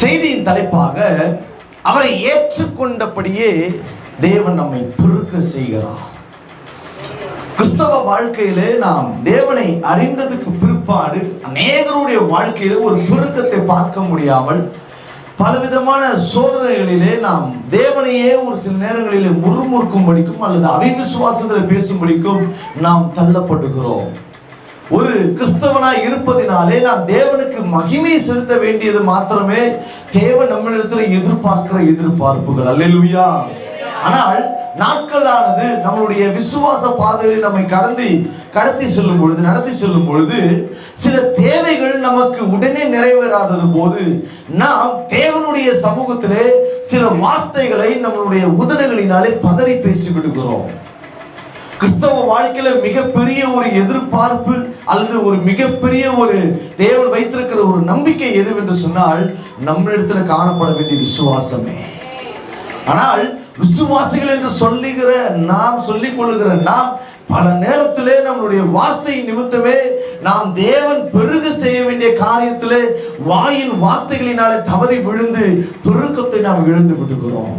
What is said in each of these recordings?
செய்தியின் தலைப்பாக அவரை ஏற்றுக்கொண்டபடியே தேவன் நம்மை பெருக்க செய்கிறார். கிறிஸ்தவ வாழ்க்கையிலே நாம் தேவனை அறிந்ததுக்கு பிற்பாடு அநேகருடைய வாழ்க்கையில ஒரு பெருக்கத்தை பார்க்க முடியாமல் பலவிதமான சோதனைகளிலே நாம் தேவனையே ஒரு சில நேரங்களிலே முறுமுறுக்கும்படிக்கும் அல்லது அவிவிசுவாசத்தில் பேசும்படிக்கும் நாம் தள்ளப்படுகிறோம். ஒரு கிறிஸ்தவனாய் இருப்பதினாலே நாம் தேவனுக்கு மகிமை செலுத்த வேண்டியது மாத்திரமே தேவன் நம்மளிடத்தில் எதிர்பார்க்கிற எதிர்பார்ப்புகள். அல்லா ஆனால் நாட்களானது நம்மளுடைய விசுவாச பாதையில் நம்மை கடந்து கடத்தி செல்லும் பொழுது நடத்தி செல்லும் பொழுது சில தேவைகள் நமக்கு உடனே நிறைவேறாதது போது நாம் தேவனுடைய சமூகத்திலே சில வார்த்தைகளை நம்மளுடைய உதடுகளினாலே பதறி பேசி விடுகிறோம் கிறிஸ்தவ வாழ்க்கையில மிகப்பெரிய ஒரு எதிர்பார்ப்பு அல்லது ஒரு மிகப்பெரிய ஒரு தேவன் வைத்திருக்கிற ஒரு நம்பிக்கை எதுவென்று சொன்னால் நம்மளிடத்துல காணப்பட வேண்டிய விசுவாசமே. ஆனால் விசுவாசிகள் என்று சொல்லுகிற நாம் சொல்லிக் கொள்ளுகிற நாம் பல நேரத்திலே நம்மளுடைய வார்த்தை நிமித்தமே நாம் தேவன் பெருக செய்ய வேண்டிய காரியத்திலே வாயின் வார்த்தைகளினாலே தவறி விழுந்து பெருக்கத்தை நாம் இழந்து விடுகிறோம்.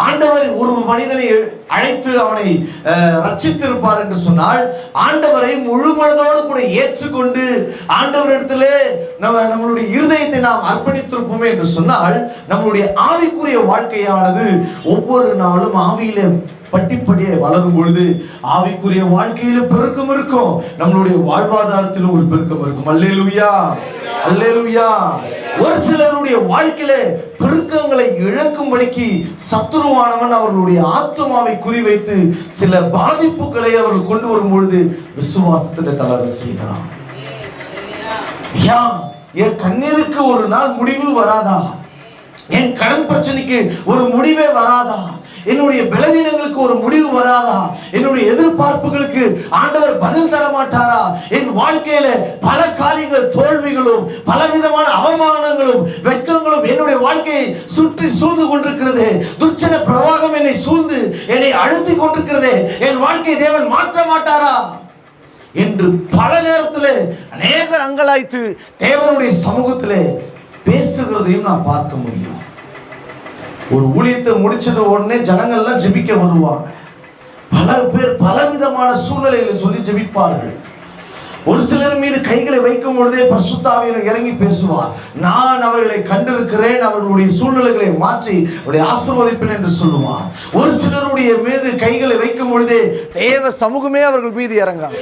ஆண்டவர் ஒரு மனிதனை அழைத்து அவனை அஹ், ரட்சித்திருப்பார் என்று சொன்னால் ஆண்டவரை முழு மனதோடு கூட ஏற்றுக்கொண்டு ஆண்டவரிடத்திலே நம்ம நம்மளுடைய இருதயத்தை நாம் அர்ப்பணித்திருப்போமே என்று சொன்னால் நம்மளுடைய ஆவிக்குரிய வாழ்க்கையானது ஒவ்வொரு நாளும் ஆவியிலே பட்டிப்படியே வளரும் பொழுது ஆவிக்குரிய வாழ்க்கையில பெருக்கம் இருக்கும். நம்மளுடைய வாழ்வாதாரத்திலும் ஒரு பெருக்கம் இருக்கும். அல்லேலூயா. அல்லேலூயா. ஒரு சிலருடைய வாழ்க்கையில பெருக்கங்களை இழக்கும்படிக்கு சத்துருவானவன் அவர்களுடைய ஆத்மாவை குறிவைத்து சில பாதிப்புகளை அவர்கள் கொண்டு வரும் பொழுது விசுவாசத்துல தளர்வு செய்கிறான். ஐயா என் கண்ணீருக்கு ஒரு நாள் முடிவு வராதா? என் கடன் பிரச்சனைக்கு ஒரு முடிவே வராதா? என்னுடைய பலவீனங்களுக்கு ஒரு முடிவு வராதா? என்னுடைய எதிர்பார்ப்புகளுக்கு ஆண்டவர் பதில் தர மாட்டாரா? என் வாழ்க்கையில பல காரியங்கள் தோல்விகளும் பலவிதமான அவமானங்களும் வெட்கங்களும் என்னுடைய வாழ்க்கையை சுற்றி சூழ்ந்து கொண்டிருக்கிறது. துர்ச்சன பிரவாகம் என்னை சூழ்ந்து என்னை அழுத்தி கொண்டிருக்கிறது. என் வாழ்க்கையை தேவன் மாற்ற மாட்டாரா? என்று பல நேரத்தில் அநேகர் அங்கலாய்த்து தேவனுடைய சமூகத்தில் பேசுகிறதையும் நான் பார்க்க முடியும். ஒரு ஊழியத்தை முடிச்சிட்ட உடனே ஜனங்கள்லாம் ஜெபிக்க வருவாங்க. பல பேர் பலவிதமான சூழ்நிலைகளை சொல்லி ஜெபிப்பார்கள். ஒரு சிலர் மீது கைகளை வைக்கும் பொழுதே பரிசுத்தாவியர் இறங்கி பேசுவார். நான் அவர்களை கண்டிருக்கிறேன் அவர்களுடைய சூழ்நிலைகளை மாற்றி அவருடைய ஆசீர்வதிப்பேன் என்று சொல்லுவார். ஒரு சிலருடைய மீது கைகளை வைக்கும் பொழுதே தேவ சமூகமே அவர்கள் மீது இறங்காது.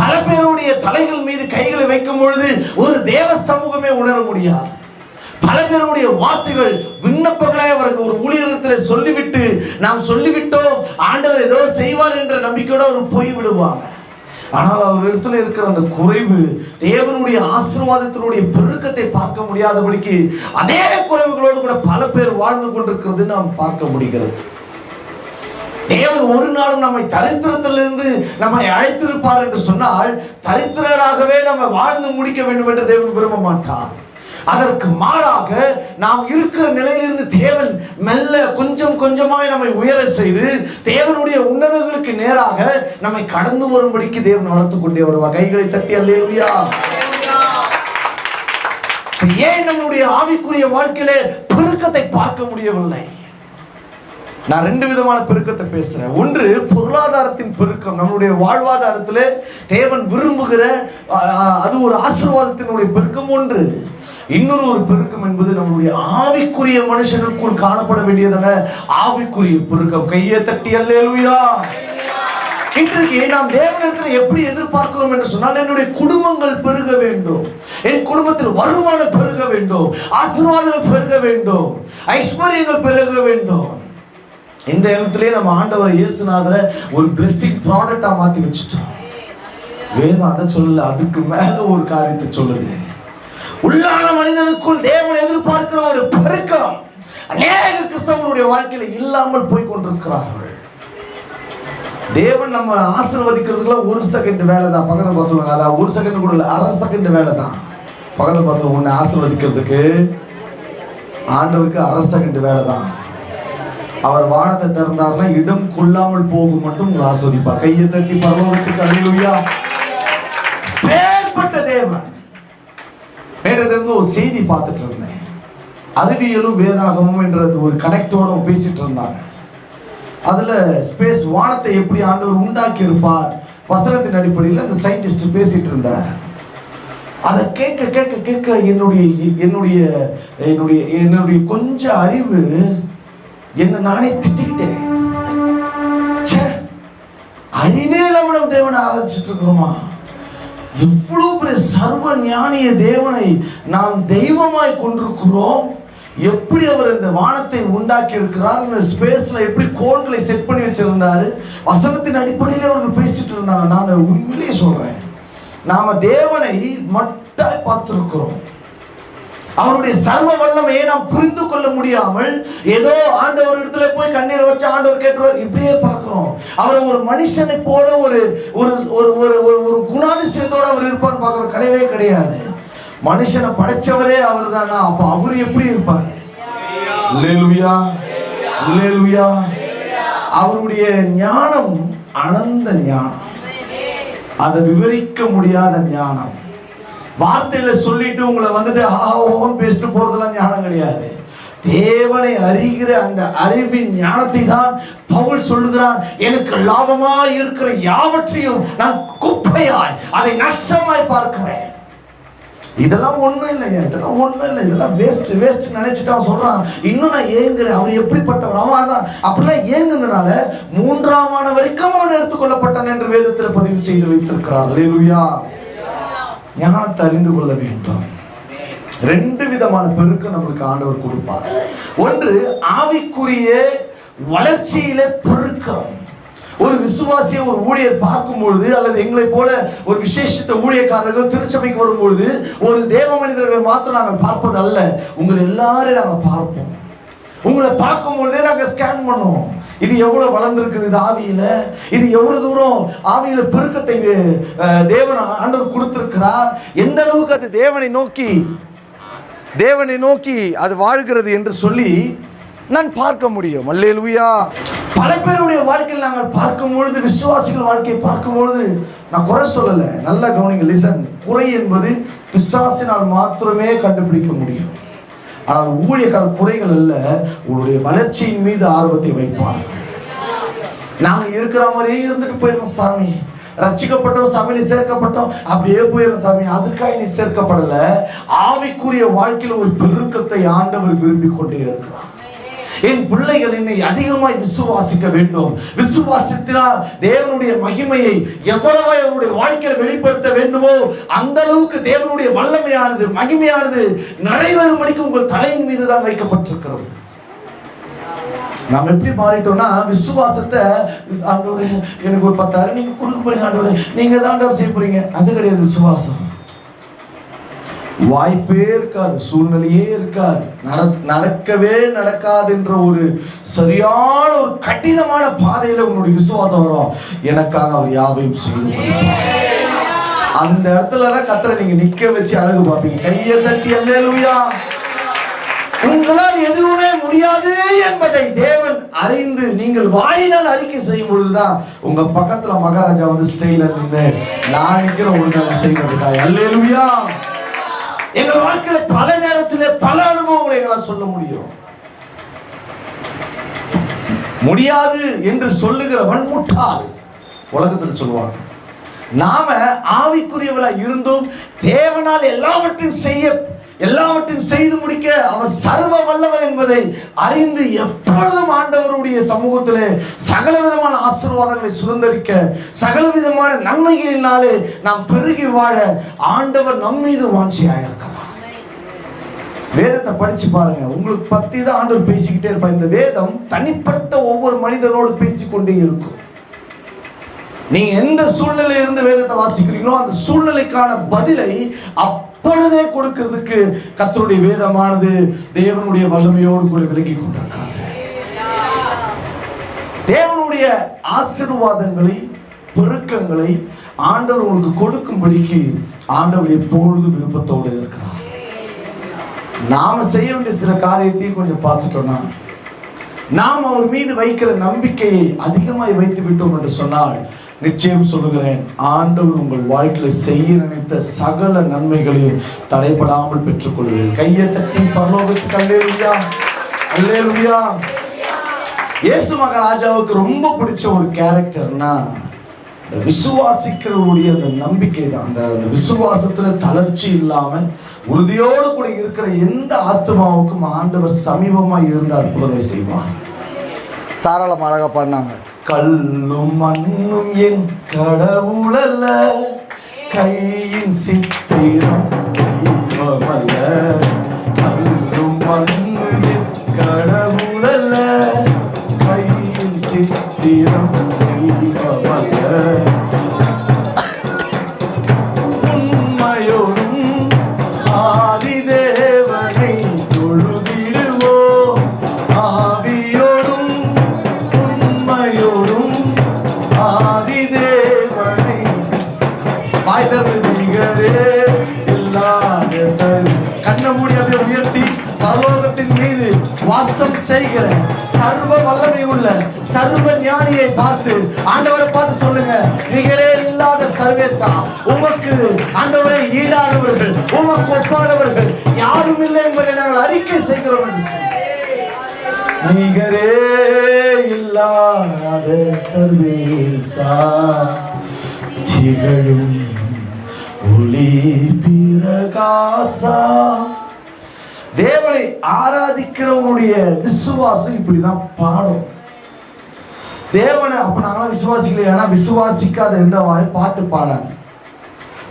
பல பேருடைய தலைகள் மீது கைகளை வைக்கும் பொழுது ஒரு தேவ சமூகமே உணர முடியாது. பல பேருடைய வார்த்தைகள் விண்ணப்பங்களை அவருக்கு ஒரு ஊழியத்தில் சொல்லிவிட்டு நாம் சொல்லிவிட்டோம் ஆண்டவர் ஏதோ செய்வார் என்ற நம்பிக்கையோடு அவர் போய்விடுவாங்க ஆனால் அவர் இடத்துல இருக்கிற அந்த குறைவு தேவனுடைய ஆசீர்வாதத்தினுடைய பெருக்கத்தை பார்க்க முடியாதபடிக்கு அதே குறைவுகளோடு கூட பல பேர் வாழ்ந்து கொண்டிருக்கிறது நாம் பார்க்க முடிகிறது. தேவன் ஒரு நாளும் நம்மை தரித்திரத்திலிருந்து நம்மை அழைத்திருப்பார் என்று சொன்னால் தரித்திரராகவே நம்ம வாழ்ந்து முடிக்க வேண்டும் என்று தேவன் விரும்ப மாட்டார் அதற்கு மாறாக நாம் இருக்கிற நிலையிலிருந்து தேவன் மெல்ல கொஞ்சம் கொஞ்சமாய் நம்மை உயர செய்து தேவனுடைய உன்னதங்களுக்கு நேராக நம்மை கடந்து வரும்படிக்கு தேவன் வளர்த்து கொண்டே வருவார். கைகளை தட்டி அல்லேலுயா. ஏன் நம்முடைய ஆவிக்குரிய வாழ்க்கையில பெருக்கத்தை பார்க்க முடியவில்லை? நான் ரெண்டு விதமான பெருக்கத்தை பேசுறேன். ஒன்று பொருளாதாரத்தின் பெருக்கம். நம்மளுடைய வாழ்வாதாரத்தில் தேவன் விரும்புகிற அது ஒரு ஆசீர்வாதத்தினுடைய பெருக்கம். ஒன்று இன்னொரு ஒரு பெருக்கம் என்பது நம்மளுடைய ஆவிக்குரிய மனுஷனுக்குள் காணப்பட வேண்டியதான ஆவிக்குரிய பெருக்கம். கையை தட்டி அல்லேலுயா. இன்றைக்கு நாம் தேவனிடத்தில் எப்படி எதிர்பார்க்கிறோம் என்று சொன்னால் என்னுடைய குடும்பங்கள் பெருக வேண்டும். என் குடும்பத்தில் வருமானம் பெருக வேண்டும். ஆசீர்வாதங்கள் பெருக வேண்டும். ஐஸ்வர்யங்கள் பெருக வேண்டும். இந்த இடத்துலயே நம்ம ஆண்டவர் இயேசுநாதரை ஒரு பிளெஸிங் ப்ராடக்டா மாத்தி வச்சுட்டோம் வேதம் அதை சொல்லல அதுக்கு மேல ஒரு காரியத்தை சொல்லுது. உள்ளான மனிதனுக்குள் தேவன் எதிர்பார்க்கிற ஒரு பெருக்கம் அநேக கிறிஸ்தவனுடைய வாழ்க்கையில இல்லாமல் போய் கொண்டிருக்கிறார்கள். தேவன் நம்ம ஆசிர்வதிக்கிறதுக்குலாம் ஒரு செகண்ட் வேலை தான் பக்கத்து பசங்க அதான் ஒரு செகண்ட் கூட இல்லை அரை செகண்ட் வேலை தான் பக்கத்து பாச உன்னை ஆசீர்வதிக்கிறதுக்கு ஆண்டவருக்கு அரை செகண்ட் வேலை தான் அவர் வானத்தை திறந்தார்னா இடம் கொள்ளாமல் போகும் மட்டும் உங்களை ஆஸ்வதிப்பார் கையை தட்டி பரலோகத்துக்கு அழிலுயா பேர்பட்ட தேவன். நேரத்திலிருந்து ஒரு செய்தி பார்த்துட்டு இருந்தேன். அறிவியலும் வேதாகமும் என்றது ஒரு கனெக்டோட பேசிட்டு இருந்தாங்க. அதில் ஸ்பேஸ் வானத்தை எப்படி ஆண்டவர் உண்டாக்கி இருப்பார் வசனத்தின் அடிப்படையில் அந்த சயின்டிஸ்ட் பேசிட்டு இருந்தார். அதை கேட்க கேட்க கேட்க என்னுடைய என்னுடைய என்னுடைய என்னுடைய கொஞ்சம் அறிவு என்ன நானே திட்டிக்கிட்டேன். ச்சே, அறிவே இல்லாமல் தேவனை ஆராய்ச்சிட்டு இருக்கிறோமா? எவ்வளவு பெரிய சர்வ ஞானிய தேவனை நாம் தெய்வமாய் கொண்டிருக்கிறோம். எப்படி அவர் இந்த வானத்தை உண்டாக்கி இருக்கிறார் இந்த ஸ்பேஸ்ல எப்படி கோள்களை செட் பண்ணி வச்சிருந்தாரு? வசனத்தின் அடிப்படையில் அவர்கள் பேசிட்டு இருந்தாங்க. நான் உண்மையிலேயே சொல்றேன். நாம தேவனை மட்டாய் பார்த்துருக்குறோம். அவருடைய சர்வ வல்லமையை நாம் புரிந்து கொள்ள முடியாமல் ஏதோ ஆண்டவர் இடத்துல போய் கண்ணீரை வச்சு ஆண்டவர் கேட்டுருவார். இப்படியே பார்க்கிறோம். அவர் ஒரு மனுஷனை போல ஒரு ஒரு ஒரு ஒரு ஒரு குணாதிசயத்தோட அவர் இருப்பார் பார்க்குற கிடையவே கிடையாது. மனுஷனை படைச்சவரே அவர் தானா அப்ப அவர் எப்படி இருப்பார்? லேலுயா லேலுயா அவருடைய ஞானம் அனந்த ஞானம். அதை விவரிக்க முடியாத ஞானம். வார்த்தையில சொல்லிட்டு உங்களை வந்துட்டு ஆ பேசிட்டு போறதெல்லாம் ஞானம் கிடையாது. தேவனை அறிகிற அந்த அறிவின் ஞானத்தை தான் பவுல் சொல்லுகிறான். எனக்கு லாபமா இருக்கிற யாவற்றையும் நான் குப்பையாய் அதை நஷ்டமாய் பார்க்கிறேன். இதெல்லாம் ஒண்ணும் இல்லையா இதெல்லாம் ஒண்ணும் இல்லை. இதெல்லாம் வேஸ்ட் வேஸ்ட் நினைச்சிட்டு அவன் சொல்றான். இன்னும் நான் ஏங்குறேன். அவன் எப்படிப்பட்டவன்? அவன் அதான். அப்படிலாம் ஏங்குனதுனால மூன்றாம் வரைக்கும் அவன் எடுத்துக்கொள்ளப்பட்டான் என்று வேதத்தில் பதிவு செய்து வைத்திருக்கிறார். அல்லேலூயா ஞானத்தை அறிந்து கொள்ள வேண்டும். ரெண்டு விதமான பெருக்கு நம்மளுக்கு ஆண்டவர் கொடுப்பார். ஒன்று ஆவிக்குரிய வளர்ச்சியில பெருக்கம். ஒரு விசுவாசியை ஒரு ஊழியர் பார்க்கும் பொழுது அல்லது எங்களை போல ஒரு விசேஷித்த ஊழியக்காரர்கள் திருச்சபைக்கு வரும்பொழுது ஒரு தேவ மனிதர்களை மாத்திரம் நாங்கள் பார்ப்பது அல்ல உங்களை எல்லாரையும் நாங்கள் பார்ப்போம். உங்களை பார்க்கும் பொழுதே நாங்கள் ஸ்கேன் பண்ணுவோம். இது எவ்வளவு வளர்ந்துருக்குது இது ஆவியில? இது எவ்வளவு தூரம் ஆவியில பெருக்கத்தை தேவன் ஆண்டவர் கொடுத்திருக்கிறார்? எந்த அளவுக்கு அது தேவனை நோக்கி தேவனை நோக்கி அது வாழ்கிறது என்று சொல்லி நான் பார்க்க முடியும். அல்லேலுயா. பல பேருடைய வாழ்க்கையில் நாங்கள் பார்க்கும் பொழுது விசுவாசிகள் வாழ்க்கையை பார்க்கும் பொழுது நான் குறை சொல்லலை. நல்லா கவனிங்க லிசன் குறை என்பது பிசாசினால் மாத்திரமே கண்டுபிடிக்க முடியும். ஆனால் ஊழியக்காரர் குறைகள் அல்ல உங்களுடைய வளர்ச்சியின் மீது ஆர்வத்தை வைப்பார்கள் நாங்க இருக்கிற மாதிரியே இருந்துட்டு போயிடும் சாமி. ரச்சிக்கப்பட்டோம் சபையில சேர்க்கப்பட்டோம் அப்படியே போயிடும் சாமி. அதுக்காக நீ சேர்க்கப்படல. ஆவிக்குரிய வாழ்க்கையில ஒரு பெருக்கத்தை ஆண்டவர் விரும்பி கொண்டே இருக்கிறார். என் பிள்ளைகள் என்னை அதிகமாய் விசுவாசிக்க வேண்டும். விசுவாசித்தினால் தேவனுடைய மகிமையை எவ்வளவு அவருடைய வாழ்க்கையில் வெளிப்படுத்த வேண்டுமோ அந்த அளவுக்கு தேவனுடைய வல்லமையானது மகிமையானது நிறைவேறும்படிக்கு உங்கள் தலையின் மீது தான் வைக்கப்பட்டிருக்கிறது. நாம் எப்படி மாறிட்டோம்னா விசுவாசத்தை ஆண்டவரே எனக்கு ஒரு பத்தாயிரம் நீங்க கொடுக்க போறீங்க ஆண்டவரே. நீங்க தான் ஆண்டவர் செய்ய போறீங்க. அது கிடையாது விசுவாசம். வாய்ப்பே இருக்காது சூழ்நிலையே இருக்காது. நட- நடக்கவே நடக்காது என்ற ஒரு சரியான ஒரு கடினமான பாதையில உன்னுடைய விசுவாசம் வரும். எனக்காக அவர் யாவையும் செய்து அந்த இடத்துல தான் கத்தரை நீங்க நிக்க வச்சு அழகு பார்ப்பீங்க. கையை தட்டி அல்லேலூயா. உங்களால் எதுவுமே முடியாது என்பதை தேவன் அறிந்து நீங்கள் வாயினால் அறிக்கை செய்யும் பொழுதுதான் உங்க பக்கத்துல மகாராஜா வந்து ஸ்டைல நின்று நான் நிற்கிற உங்களுக்கு செய்வதற்காக அல்லேலூயா. எங்க வாழ்க்கையில பல நேரத்தில் பல அனுபவங்களை எங்களால் சொல்ல முடியும். முடியாது என்று சொல்லுகிறவன் முட்டாள் உலகத்தில் சொல்லுவாங்க. நாம ஆவிக்குரியவளா இருந்தும் தேவனால் எல்லாவற்றையும் செய்ய எல்லாவற்றையும் செய்து முடிக்க அவர் சர்வ வல்லவர் என்பதை அறிந்து எப்பொழுதும் ஆண்டவருடைய சமூகத்திலே சகல விதமான ஆசீர்வாதங்களை சுதந்திரிக்க சகல விதமான நன்மைகளினாலே நாம் பெருகி வாழ ஆண்டவர் நம் மீது வாஞ்சியாயிருக்கிறார். வேதத்தை படிச்சு பாருங்க. உங்களுக்கு பத்தி தான் ஆண்டவர் பேசிக்கிட்டே இருப்பார். இந்த வேதம் தனிப்பட்ட ஒவ்வொரு மனிதனோடு பேசிக்கொண்டே இருக்கும். நீங்க எந்த சூழ்நிலையில இருந்து வேதத்தை வாசிக்கிறீங்களோ அந்த சூழ்நிலைக்கான பதிலை அப்பொழுதே கொடுக்கிறதுக்கு கத்தருடைய வேதமானது தேவனுடைய வல்லமையோடு கூட விலகி கொண்டிருக்கிறது. தேவனுடைய ஆசிர்வாதங்களை பெருக்கங்களை ஆண்டவர் உங்களுக்கு கொடுக்கும்படிக்கு ஆண்டவர் எப்பொழுது விருப்பத்தோடு இருக்கிறார். நாம செய்ய வேண்டிய சில காரியத்தையும் கொஞ்சம் பார்த்துட்டோம்னா நாம் அவர் மீது வைக்கிற நம்பிக்கையை அதிகமாய் வைத்து விட்டோம் என்று சொன்னால் நிச்சயம் சொல்லுகிறேன் ஆண்டவர் உங்கள் வாழ்க்கையில் செய்ய நினைத்த சகல நன்மைகளையும் தடைபடாமல் பெற்றுக்கொள்வீர்கள் கையை தட்டி பரலோகத்துக்கு அல்லேலுயா அல்லேலுயா. இயேசு மகாராஜாவுக்கு ரொம்ப பிடிச்ச ஒரு கேரக்டர்னா இந்த விசுவாசிக்கிறவருடைய அந்த நம்பிக்கை தான் அந்த அந்த விசுவாசத்துல தளர்ச்சி இல்லாம உறுதியோடு கூட இருக்கிற எந்த ஆத்மாவுக்கும் ஆண்டவர் சமீபமா இருந்த அற்புதங்களை செய்வார். சாராளம் அழகா பண்ணாங்க கல்லும் மண்ணும் என் கடவுளல்ல. கையின் சித்திரம் தெய்வமல்ல கல்லும் மண்ணும் என் கடவுளல்ல. கையின் சித்திரம் வாசம் செய்கிற சர்வ வல்லமை உள்ள சர்வ ஞானியை பார்த்து ஆண்டவரை பார்த்து சொல்லுங்க நிகரே இல்லாத சர்வேசா உமக்கு ஆண்டவரை ஈடானவர்கள் உமக்கு ஒப்பானவர்கள் யாரும் இல்லை என்பதை நாங்கள் அறிக்கை செய்கிறோம் என்று நிகரே இல்லாத சர்வேசா திகழும் ஒளி பிரகாசா. தேவனை ஆராதிக்கிறவனுடைய விசுவாசம் இப்படிதான் பாடும். தேவனை அப்ப நாங்களாம் விசுவாசிக்கல ஏன்னா விசுவாசிக்காத எந்த வாய் பாட்டு பாடாது.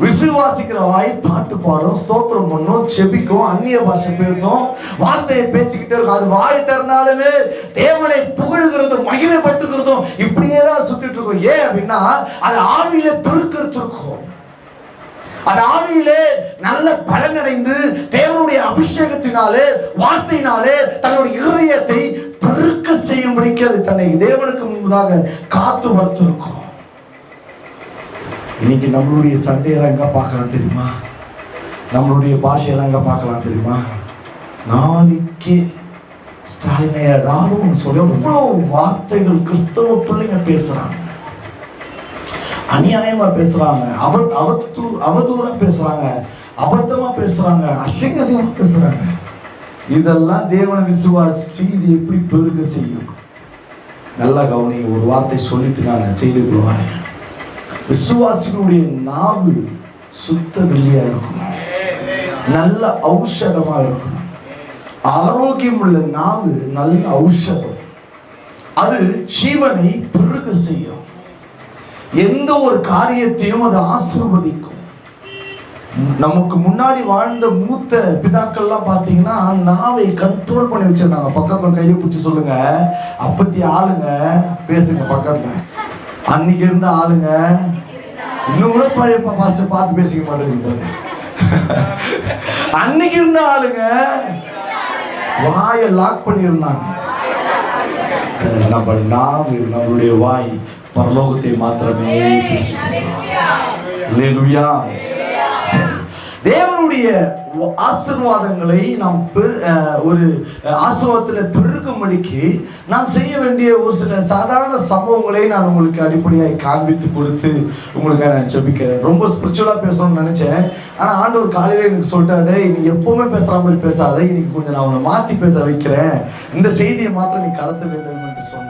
விசுவாசிக்கிற வாய் பாட்டு பாடும் ஸ்தோத்திரம் பண்ணும் செபிக்கும் அந்நிய பாஷை பேசும் வார்த்தையை பேசிக்கிட்டே இருக்கும். அது வாய் திறந்தாலுமே தேவனை புகழுகிறதும் மகிமைப்படுத்துகிறதும் இப்படியே தான் சுத்திட்டு இருக்கும். ஏன் அப்படின்னா அது ஆவியில பெருக்கெடுத்திருக்கும். அந்த ஆவியிலே நல்ல பலனடைந்து தேவனுடைய அபிஷேகத்தினாலே வார்த்தையினாலே தன்னுடைய இருதயத்தை பெருக்க செய்யும்படிக்கு அது தன்னை தேவனுக்கு முன்பதாக காத்து வளர்த்திருக்கும் இன்னைக்கு நம்மளுடைய சண்டையெல்லாம் எங்க பார்க்கலாம் தெரியுமா? நம்மளுடைய பாஷையெல்லாம் எங்க பார்க்கலாம் தெரியுமா? நாளைக்கு ஸ்டாலினை ஏதாவது சொல்ல எவ்வளவு வார்த்தைகள் கிறிஸ்தவ பிள்ளைங்க பேசுறாங்க. அநியாயமா பேசுறாங்க. அவ அவத்து அவதூறா பேசுறாங்க. அபத்தமா பேசுறாங்க. அசிங்க அசிங்கமா பேசுறாங்க. இதெல்லாம் தேவனை விசுவாசிச்சு இது எப்படி பெருக செய்யும்? நல்லா கவனி ஒரு வார்த்தை சொல்லிட்டு நான் செய்து கொள்வாங்க விசுவாசிகளுடைய நாவு சுத்த வெள்ளியா இருக்கும். நல்ல ஔஷதமா இருக்கும். ஆரோக்கியம் உள்ள நாவு நல்ல ஔஷதம். அது ஜீவனை பெருக செய்யும். எந்த ஒரு காரியத்தையும் அது ஆசீர்வதிக்கும். நமக்கு முன்னாடி வாழ்ந்த மூத்த பிதாக்கள்லாம் பார்த்தீங்கன்னா நாவை கண்ட்ரோல் பண்ணி வச்சிருந்தாங்க. பக்கத்துல கையை பிடிச்சி சொல்லுங்க. அப்பத்தி ஆளுங்க பேசுங்க பக்கத்துல. அன்னைக்கு இருந்த ஆளுங்க இன்னும் கூட பழைய பாஸ்டர் பார்த்து பேசிக்க மாட்டேங்க அன்னைக்கு இருந்த ஆளுங்க வாயை லாக் பண்ணியிருந்தாங்க. நம்ம நாம் நம்மளுடைய வாய் பரலோகத்தை மாத்திரமே சரி. தேவனுடைய ஆசீர்வாதங்களை நாம் பெரு- ஒரு ஆசிர்வாதத்தில் பெருக்கும்படிக்கு நாம் செய்ய வேண்டிய ஒரு சில சாதாரண சம்பவங்களை நான் உங்களுக்கு அடிப்படையாக காண்பித்து கொடுத்து உங்களுக்கு நான் ஜெபிக்கிறேன் ரொம்ப ஸ்பிரிச்சுவலாக பேசணும்னு நினச்சேன். ஆனால் ஆண்டவர் காலையில் எனக்கு சொல்லிட்டாரு நீ எப்பவுமே பேசுகிற மாதிரி பேசாத. இன்னைக்கு கொஞ்சம் நான் உன்னை மாற்றி பேச வைக்கிறேன். இந்த செய்தியை மாத்திரம் நீ கடத்த வேண்டும் என்று சொன்னார்.